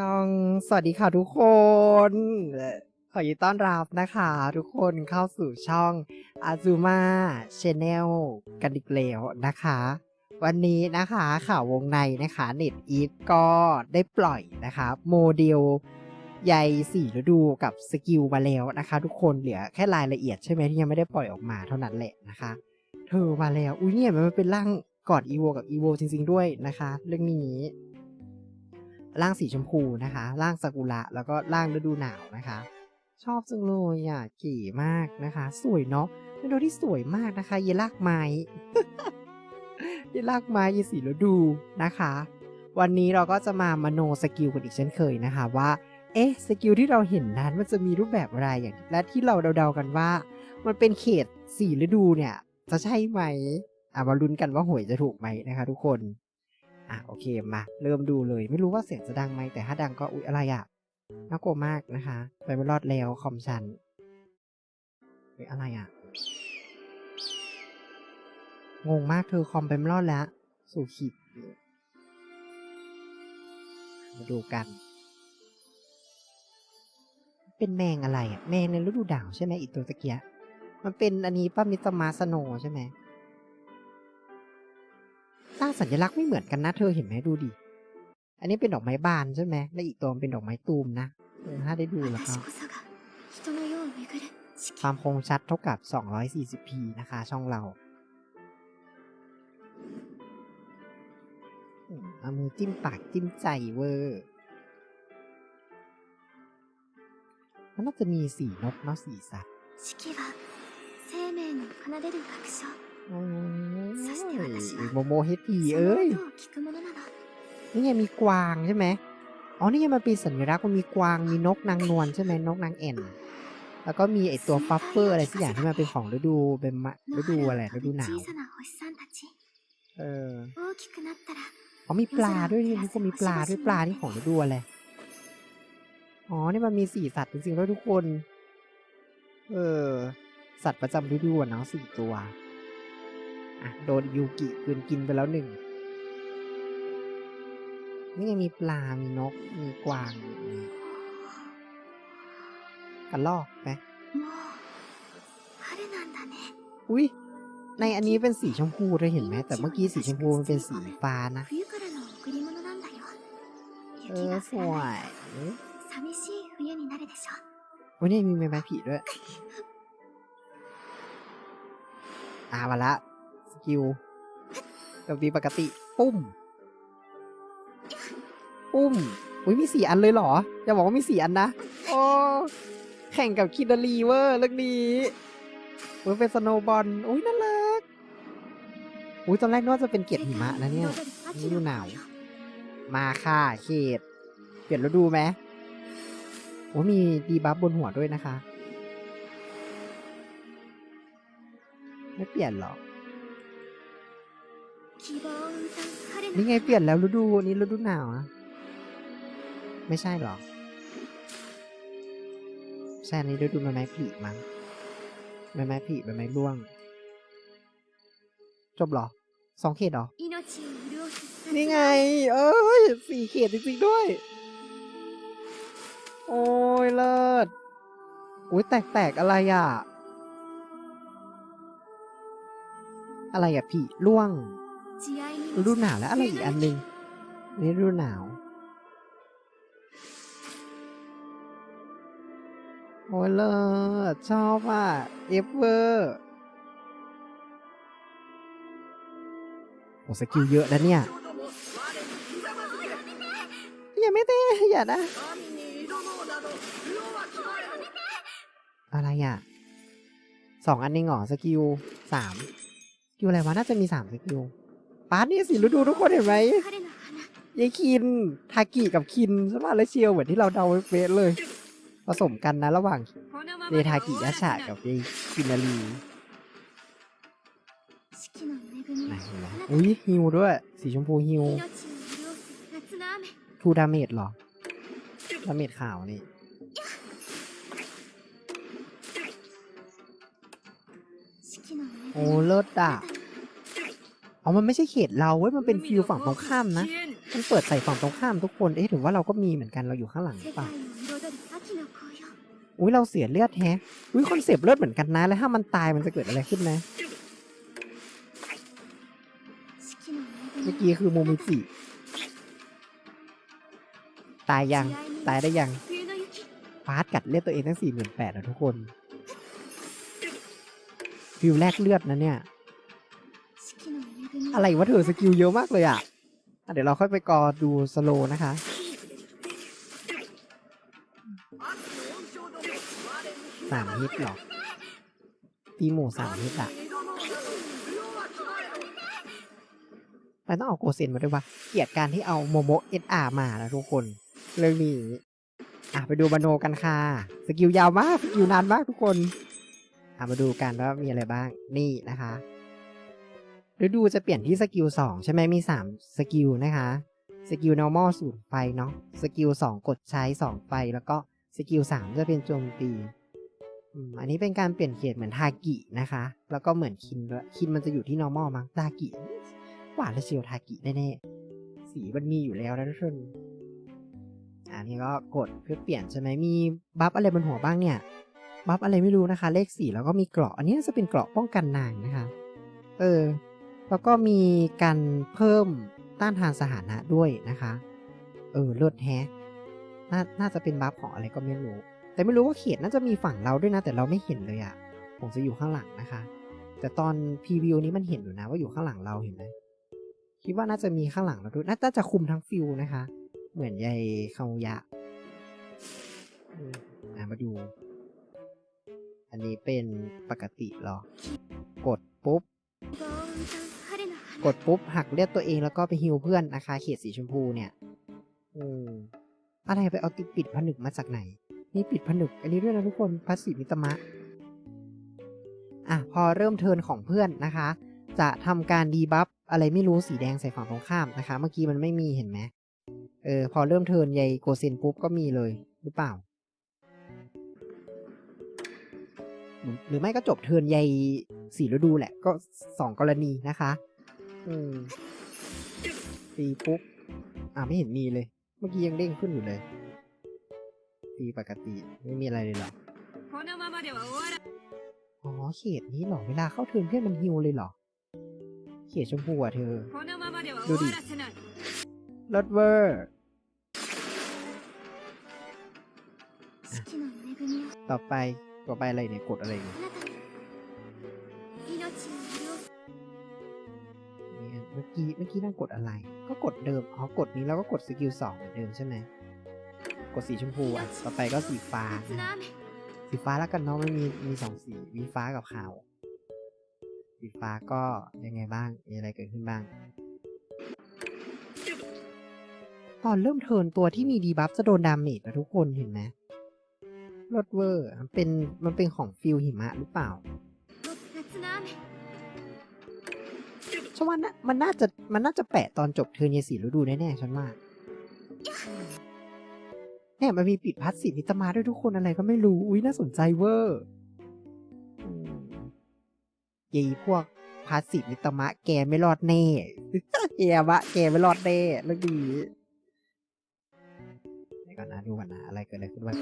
ยอง สวัสดีค่ะทุกคน ขอยินต้อนรับนะคะ ทุกคนเข้าสู่ช่อง Azuma Channel กันอีกแล้วนะคะ วันนี้นะคะข่าววงในนะคะเน็ตอีฟก็ได้ปล่อยนะคะโมเดลใยสี่ฤดูกับสกิลมาแล้วนะคะ ทุกคนเหลือแค่รายละเอียดใช่ไหมที่ยังไม่ได้ปล่อยออกมาเท่านั้นแหละนะคะ เธอมาแล้ว อุ้ยเนี่ยมันเป็นร่างกอดอีโวกับอีโวจริง ๆ ด้วยนะคะ เรื่องนี้ ร่างสีชมพูนะคะ ร่างซากุระแล้วก็ร่างฤดูหนาวนะคะ ชอบจังเลยอะเก๋มากนะคะ สวยเนาะเป็นตัวที่สวยมากนะคะ เยลากไม้เยลากไม้เยสีฤดูนะคะ วันนี้เราก็จะมามโนสกิลกันอีกเช่นเคยนะคะว่าเอ๊ะสกิลที่เราเห็นนั้นมันจะมีรูปแบบอะไรอย่างและที่เราเดาๆกันว่า มันเป็นเขตสี่ฤดูเนี่ย จะใช่ไหมอะมาลุ้นกันว่าหวยจะถูกไหมนะคะ ทุกคน อะโอเคมา เริ่มดูเลยไม่รู้ว่าเสียงจะดังไหมแต่ถ้าดังก็อุ๊ยอะไรอะน่ากลัวมากนะคะ ไปไม่รอดแล้วคอมชันเฮ้ยอะไรอะ งงมากเธอคอมไปไม่รอดแล้ว สู่ขีดมาดูกัน เป็นแมงอะไรอะ แมงในฤดูดาวใช่ไหมอีกตัวตะเกียะมันเป็นอันนี้ป้ามิสมาสโนใช่ไหม ตั้งสัญลักษณ์ไม่เหมือนกันนะเธอเห็นไหมดูดิ อันนี้เป็นดอกไม้บานใช่ไหมและอีกตัวเป็นดอกไม้ตูมนะถ้าได้ดูแล้วก็ความคงชัดเท่ากับ 240p นะคะ ช่องเราเอามือจิ้มปากจิ้มใจเวอร์มันน่าจะมีสีนกเนาะสีสัตว์ โมโมเฮตีเอ้ย นี่ไงมีกวางใช่ไหมอ๋อ นี่ไงมานเป็นสัญลักษณ์มันมีกวาง มีนกนางนวลใช่ไหมนกนางเอ็น แล้วก็มีไอตัวฟัฟเฟอร์อะไรสักอย่างที่มาเป็นของฤดูเป็นมาฤดูอะไรฤดูหนาว เอออ๋อมีปลาด้วยนี่ทุกคนมีปลาด้วยปลาที่ของฤดูอะไร อ๋อ นี่มันมีสี่สัตว์จริงๆด้วยทุกคน เออ สัตว์ประจำฤดูเนาะสี่ตัว โดนยูกิคืนกินไปแล้วหนึ่งนี่ยังมีปลา มีนก มีกวางกันลอกไหมอุ้ยในอันนี้เป็นสีชมพูด้ยเห็นไหม แต่เมื่อกี้สีชมพูมันเป็นสีฟ้านะ เออสวยวันนี้มีไม้ผีด้วยอามาละ ฮิวแบบดีปกติ ปุ้ม ปุ้ม อุ้ยมีสี่อันเลยเหรอ อย่าบอกว่ามีสี่อันนะ โอ้ แข่งกับคิดลีเวอร์เรื่องนี้เว้ยเป็นสโนบอล อุ้ยน่ารัก อุ้ยตอนแรกน่าจะเป็นเกียรติหิมะนะเนี่ยนี่ดูหนาว มาค่ะเขตเปลี่ยนฤดูไหมโอ้มีดีบัฟบนหัวด้วยนะคะ ไม่เปลี่ยนหรอ นี่ไงเปลี่ยนแล้วฤดูนี้ฤดูหนาวนะไม่ใช่หรอใช่นี้ฤดูใบไม้ผลิมั้งใบไม้ผลิใบไม้ร่วง จบหรอสองเขตหรอ นี่ไง เอ้ยสี่เขตจริงๆด้วย โอ้ยเลิศอุ้ยแตกๆอะไรอะ อะไรอะพี่ล่วง ฤดูหนาวแล้วอะไรอีกอันหนึ่งนี่ฤดูหนาว โอ้ยเลิศชอบอะ เอฟเวอร์โอ้สกิลเยอะนะเนี่ยอย่าไม่เต้อย่านะ อะไรอะสองอันเองเหรอสกิลสามสกิลอะไรวะ น่าจะมีสามสกิล ป้าเนี่ยสิฤดูทุกคนเห็นไหมยายคิน ทากิกับคินสมาเลเชียวเหมือนที่เราเดาเฟสเลย ผสมกันนะระหว่างเนทากิยะชากับยายคินารีอุ้ยฮิวด้วย สีชมพูฮิวทูดาเมจหรอ ดาเมจขาวนี่โอ้เลิศอะ อ๋อ มันไม่ใช่เขตเราเว้ย มันเป็นฟิวฝั่งตรงข้ามนะ มันเปิดใส่ฝั่งตรงข้ามทุกคน เอ๊ะถือว่าเราก็มีเหมือนกัน เราอยู่ข้างหลังป่ะ อุ้ยเราเสียเลือดแฮะ อุ้ยคอนเซปต์เลือดเหมือนกันนะ แล้วถ้ามันตายมันจะเกิดอะไรขึ้นนะ เมื่อกี้คือโมมิจิตายยัง ตายได้ยังฟาดกัดเลือดตัวเองทั้งสี่หมื่นแปดนะทุกคน ฟิวแรกเลือดนะเนี่ย อะไรวะเธอสกิลเยอะมากเลยอะ เดี๋ยวเราค่อยไปกอดูสโลนะคะ สามฮิตหรอ ตีหมู่สามฮิตอะมันต้องเอาโกเซนมาด้วยวะเกลียดการที่เอาโมโมเอสอามานะทุกคน เรื่องนี้อะไปดูบานโนกันค่ะ สกิลยาวมากสกิลนานมากทุกคนอะมาดูกันว่ามีอะไรบ้าง นี่นะคะ ฤดูจะเปลี่ยนที่สกิลสองใช่ไหมมีสามสกิลนะคะ สกิล normal ศูนย์ไฟเนาะ สกิลสองกดใช้สองไฟ แล้วก็สกิลสามจะเป็นโจมตี อันนี้เป็นการเปลี่ยนเขตเหมือนทากินะคะ แล้วก็เหมือนคินด้วยคินมันจะอยู่ที่ normal มั้งทากิ หวานและเชียวทากิแน่ๆ สีมันมีอยู่แล้วนะทุกคนอันนี้ก็กดเพื่อเปลี่ยนใช่ไหมมีบัฟอะไรบนหัวบ้างเนี่ย บัฟอะไรไม่รู้นะคะ เลขสี่แล้วก็มีเกราะ อันนี้จะเป็นเกราะป้องกันนางนะคะ เออ แล้วก็มีการเพิ่มต้านทานสถานะด้วยนะคะ เออเลิศแฮะนน่าจะเป็นบัฟของอะไรก็ไม่รู้ แต่ไม่รู้ว่าเขตน่าจะมีฝั่งเราด้วยนะ แต่เราไม่เห็นเลยอะผมจะอยู่ข้างหลังนะคะ แต่ตอนพรีวิวนี้มันเห็นอยู่นะ ว่าอยู่ข้างหลังเราเห็นไหมคิดว่าน่าจะมีข้างหลังเราด้วยน่าจะคุมทั้งฟิวนะคะ เหมือนใยเขายะอ่มาดู อันนี้เป็นปกติหรอ กดปุ๊บ กดปุ๊บหักเลือดตัวเองแล้วก็ไปฮิวเพื่อนนะคะเขตสีชมพูเนี่ยอืมอะไรไปเอาติดปิดผนึกมาจากไหน นี่ปิดผนึก อันนี้ด้วยนะทุกคนพาสซีมิตมะ อะ พอเริ่มเทินของเพื่อนนะคะ จะทำการดีบัฟอะไรไม่รู้สีแดงใส่ฝั่งตรงข้ามนะคะ เมื่อกี้มันไม่มีเห็นไหมเออ พอเริ่มเทินยายโกเซนปุ๊บก็มีเลยหรือเปล่า หรือไม่ก็จบเทินยายสีฤดูแหละ ก็สองกรณีนะคะ ตีปุ๊บ อ่าไม่เห็นมีเลย เมื่อกี้ยังเด้งขึ้นอยู่เลย ตีปกติไม่มีอะไรเลยหรอ อ๋อเขตนี้หรอ เวลาเข้าเทิร์นเพื่อนมันฮิวเลยหรอ เขตชมพูอะเธอ ดูดิรถเวอร์ ต่อไป ต่อไปอะไรเนี่ย กดอะไรเนี่ย เมื่อกี้เมื่อกี้นั่งกดอะไร ก็กดเดิมอ๋อกดนี้แล้วก็กดสกิลสองเหมือนเดิมใช่ไหมกดสีชมพูอะต่อไปก็สีฟ้านะสีฟ้าแล้วกันเนาะไม่มีมีสองสีมีฟ้ากับขาวสีฟ้าก็ยังไงบ้างมีอะไรเกิดขึ้นบ้างตอนเริ่มเทินตัวที่มีดีบัฟจะโดนดามเมจนะทุกคนเห็นไหมลดเวอร์ มันเป็นมันเป็นของฟิลหิมะหรือเปล่า ฉันว่านะมันน่าจะมันน่าจะแปะตอนจบเทิร์นเยสีฤดูแน่ๆฉันว่าเนี่ยมันมีปิดพัดสีมิตมาด้วยทุกคนอะไรก็ไม่รู้ อุ้ยน่าสนใจเวอร์อืมเยีพวกพาสซีฟมิตมะแกไม่รอดแน่แกวะแกไม่รอดแน่เรื่องดีเดี๋ยวก่อนนะดูก่อนนะอะไรเกิดอะไรขึ้นบ้าง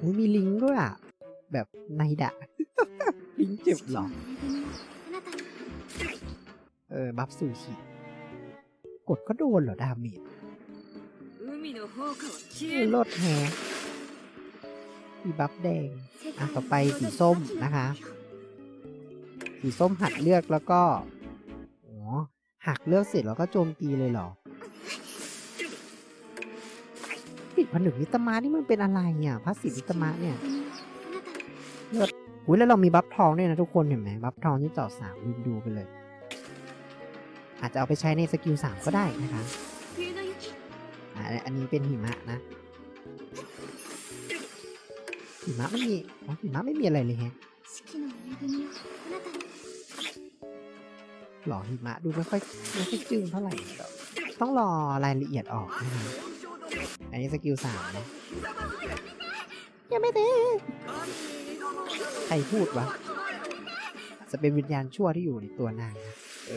อุ๊ยมีลิงก์ด้วยอะ แบบในดะลิงก์เจ็บเหรอ เออ บัฟสูขีกดก็โดนเหรอ ดาเมจลดแฮมีบัฟแดง อะ ต่อไปสีส้มนะคะ สีส้มหักเลือกแล้วก็อ๋อหักเลือกเสร็จแล้วก็โจมตีเลยเหรอติดผนึกนิตมะนี่มันเป็นอะไรเนี่ยพระสิทธินิตมะเนี่ย อุ้ยแล้วเรามีบัฟทองด้วยนะทุกคนเห็นไหมบัฟทองที่ต่อสามดูไปเลย อาจจะเอาไปใช้ในสกิลสามก็ได้นะคะอันนี้เป็นหิมะนะหิมะไม่มีหิมะไม่มีอะไรเลยฮะหล่อหิมะดูไม่ค่อยไม่ค่อยจึงเท่าไหร่ ต้องรอรายละเอียดออกนะคะอันนี้สกิลสามนะยังไม่เต็ม ใครพูดวะจะเป็นวิญญาณชั่วที่อยู่ในตัวนางนะเอ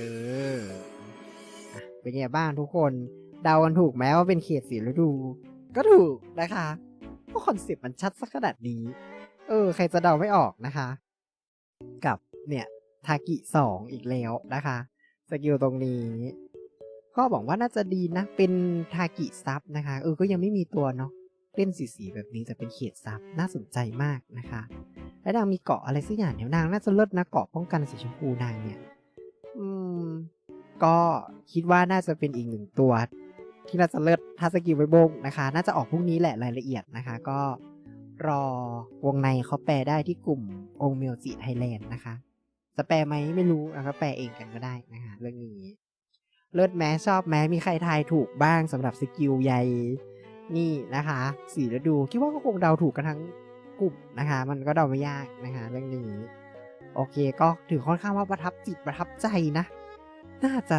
อเป็นไงบ้างทุกคน เดากันถูกไหมว่าเป็นเขตสีฤดู ก็ถูกนะคะเพราะคอนเซ็ปต์มันชัดสักขนาดนี้ เออ ใครจะเดาไม่ออกนะคะ กับเนี่ยทากิสองอีกแล้วนะคะสกิลตรงนี้ ก็บอกว่าน่าจะดีนะ เป็นทากิซับนะคะเออก็ยังไม่มีตัวเนาะเล่นสีสีๆแบบนี้จะเป็นเขตซับน่าสนใจมากนะคะ และนางมีเกาะอะไรสักอย่างเดี๋ยวนางน่าจะเลิศนะเกาะป้องกันสีชมพูนางเนี่ย อืม ก็คิดว่าน่าจะเป็นอีกหนึ่งตัว ที่น่าจะเลิศถ้าสกิลไวโบงนะคะ น่าจะออกพรุ่งนี้แหละรายละเอียดนะคะ ก็รอวงในเขาแปลได้ที่กลุ่มองเมลจิไทยแลนด์นะคะ จะแปลไหมไม่รู้นะครับแปลเองกันก็ได้นะคะเรื่องนี้ เลิศแม้ชอบแม้มีใครทายถูกบ้างสำหรับสกิลใยนี่นะคะ สีฤดูคิดว่าก็คงเดาถูกกันทั้ง กลุ่มนะคะ มันก็เดาไม่ยากนะคะ เรื่องนี้ โอเคก็ถือค่อนข้างว่าประทับจิตประทับใจนะ น่าจะ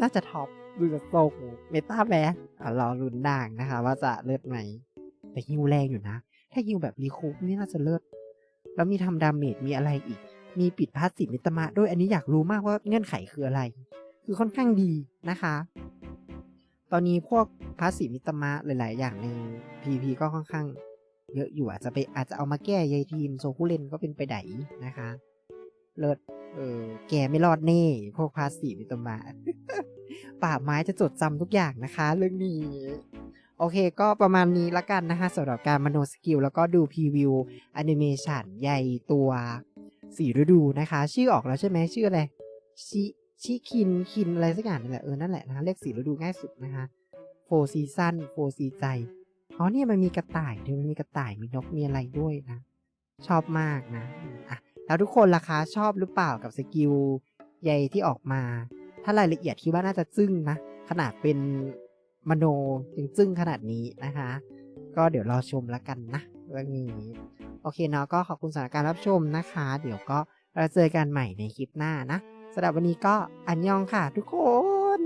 น่าจะท็อปดูจากทรงเมตาแบร์อะรอรุนด่างนะคะ ว่าจะเลิศไหมแต่ฮิวแรงอยู่นะ ถ้าฮิวแบบรีคูปนี่น่าจะเลิศแล้วมีทำดาเมจมีอะไรอีก มีปิดพาสซีฟมิตมะด้วยอันนี้อยากรู้มากว่าเงื่อนไขคืออะไร คือค่อนข้างดีนะคะ ตอนนี้พวกพาสซีฟมิตมะหลาย ๆ อย่างใน PVP ก็ค่อนข้าง เยอะอยู่อาจจะไปอาจจะเอามาแก้ยายทีมโซคุเลนก็เป็นไปไดนะคะ เลิศเออแกไม่รอดแน่พวกพาสซีฟมิตมะป่าไม้จะจดจำทุกอย่างนะคะ เรื่องนี้ โอเคก็ประมาณนี้ละกันนะคะสำหรับการมโนสกิล แล้วก็ดูพรีวิวแอนิเมชันใหญ่ตัวสีฤดูนะคะ ชื่อออกแล้วใช่ไหมชื่ออะไรชิชิคินคินอะไรสักอย่างนี่แหละเออนั่นแหละนะคะเรียกสีฤดูง่ายสุดนะคะโฟซีซันโฟซีใจ อ๋อเนี่ยมันมีกระต่ายด้วยมันมีกระต่ายมีนกมีอะไรด้วยนะ ชอบมากนะอะแล้วทุกคนล่ะคะชอบหรือเปล่ากับสกิลใยที่ออกมา ถ้ารายละเอียดคิดว่าน่าจะจึ้งนะ ขนาดเป็นมโนยังจึ้งขนาดนี้นะคะ ก็เดี๋ยวรอชมแล้วกันนะเรื่องนี้โอเคเนาะก็ขอบคุณสำหรับการรับชมนะคะ เดี๋ยวก็เราเจอกันใหม่ในคลิปหน้านะสำหรับวันนี้ก็อันยองค่ะทุกคน